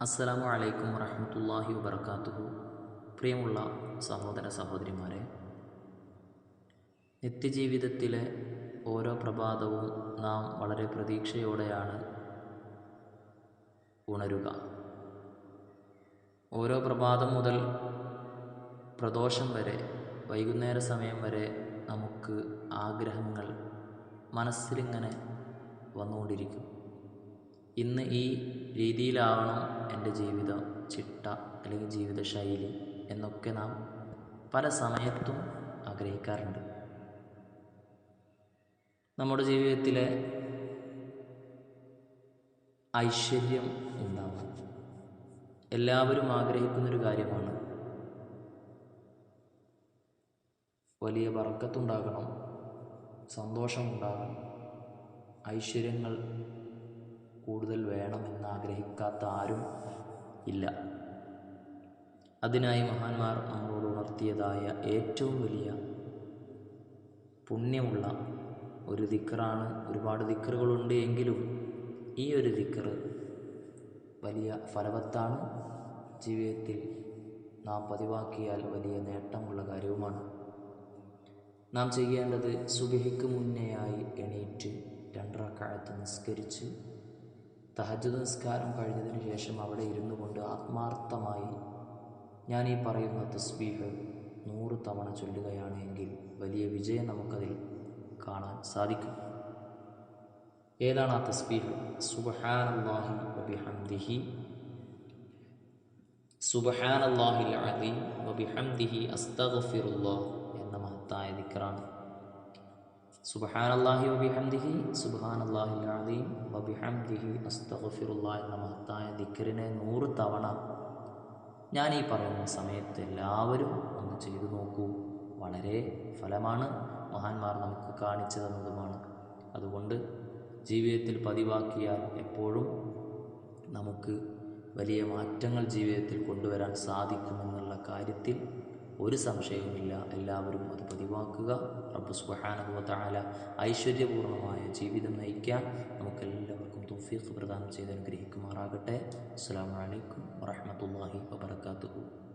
അസ്സലാമു അലൈക്കും വറഹമത്തല്ലാഹി വബർക്കാത്തുഹു പ്രിയമുള്ള സഹോദര സഹോദരിമാരെ നിത്യജീവിതത്തിലെ ഓരോ പ്രഭാതവും നാം വളരെ പ്രതീക്ഷയോടെയാണ് ഉണരുക. ഓരോ പ്രഭാതം മുതൽ പ്രദോഷം വരെ വൈകുന്നേര സമയം വരെ നമുക്ക് ആഗ്രഹങ്ങൾ മനസ്സിലിങ്ങനെ വന്നുകൊണ്ടിരിക്കും. ഇന്ന് ഈ രീതിയിലാവണം എന്റെ ജീവിത ചിട്ട അല്ലെങ്കിൽ ജീവിതശൈലി എന്നൊക്കെ നാം പല സമയത്തും ആഗ്രഹിക്കാറുണ്ട്. നമ്മുടെ ജീവിതത്തിലെ ഐശ്വര്യം ഉണ്ടാവാം. എല്ലാവരും ആഗ്രഹിക്കുന്നൊരു കാര്യമാണ്. വലിയ വർക്കത്തുണ്ടാകണം സന്തോഷമുണ്ടാകണം ഐശ്വര്യങ്ങൾ കൂടുതൽ വേണമെന്ന് ആഗ്രഹിക്കാത്ത ആരും ഇല്ല. അതിനായി മഹാന്മാർ നമ്മളോട് ഉണർത്തിയതായ ഏറ്റവും വലിയ പുണ്യമുള്ള ഒരു ദിക്കറാണ്. ഒരുപാട് ദിക്കറുകളുണ്ട് എങ്കിലും ഈ ഒരു ദിക്കറ് വലിയ ഫലവത്താണ്. ജീവിതത്തിൽ നാം പതിവാക്കിയാൽ വലിയ നേട്ടമുള്ള കാര്യവുമാണ്. നാം ചെയ്യേണ്ടത് സുബഹിക്ക് മുന്നേയായി എണീറ്റ് രണ്ടറക്കാലത്ത് നിസ്കരിച്ച് തഹജുദ് നിസ്കാരം കഴിഞ്ഞതിന് ശേഷം അവിടെ ഇരുന്നു കൊണ്ട് ആത്മാർത്ഥമായി ഞാൻ ഈ പറയുന്ന തസ്ബീഹ് നൂറ് തവണ ചൊല്ലുകയാണ് എങ്കിൽ വലിയ വിജയം നമുക്കതിൽ കാണാൻ സാധിക്കും. ഏതാണ് ആ തസ്ബീഹ്? സുബഹാനല്ലാഹി വബിഹംദിഹി. സുബഹാനല്ലാഹിൽ അലീം വബിഹംദിഹി അസ്തഗ്ഫിറുല്ലാഹ്. സുബഹാനല്ലാഹി വബിഹംദിഹി എന്ന മഹത്തായ ദിക്കറിനെ നൂറ് തവണ ഞാൻ ഈ പറയുന്ന സമയത്ത് എല്ലാവരും ഒന്ന് ചെയ്തു നോക്കൂ. വളരെ ഫലമാണ്. മഹാന്മാർ നമുക്ക് കാണിച്ചു തന്നതുമാണ്. അതുകൊണ്ട് ജീവിതത്തിൽ പതിവാക്കിയാൽ എപ്പോഴും നമുക്ക് വലിയ മാറ്റങ്ങൾ ജീവിതത്തിൽ കൊണ്ടുവരാൻ സാധിക്കുമെന്നുള്ള കാര്യത്തിൽ ഒരു സംശയവുമില്ല. എല്ലാവരും അത് പതിവാക്കുക. റബ്ബ് സുബ്ഹാനഹു തആല ഐശ്വര്യപൂർണമായ ജീവിതം നയിക്കാൻ നമുക്കെല്ലാവർക്കും തൗഫീഖ് പ്രദാനം ചെയ്ത് അനുഗ്രഹിക്കുമാറാകട്ടെ. അസ്സാം അലൈക്കും വറഹ്മത്തുള്ളാഹി വബറകാതുഹു.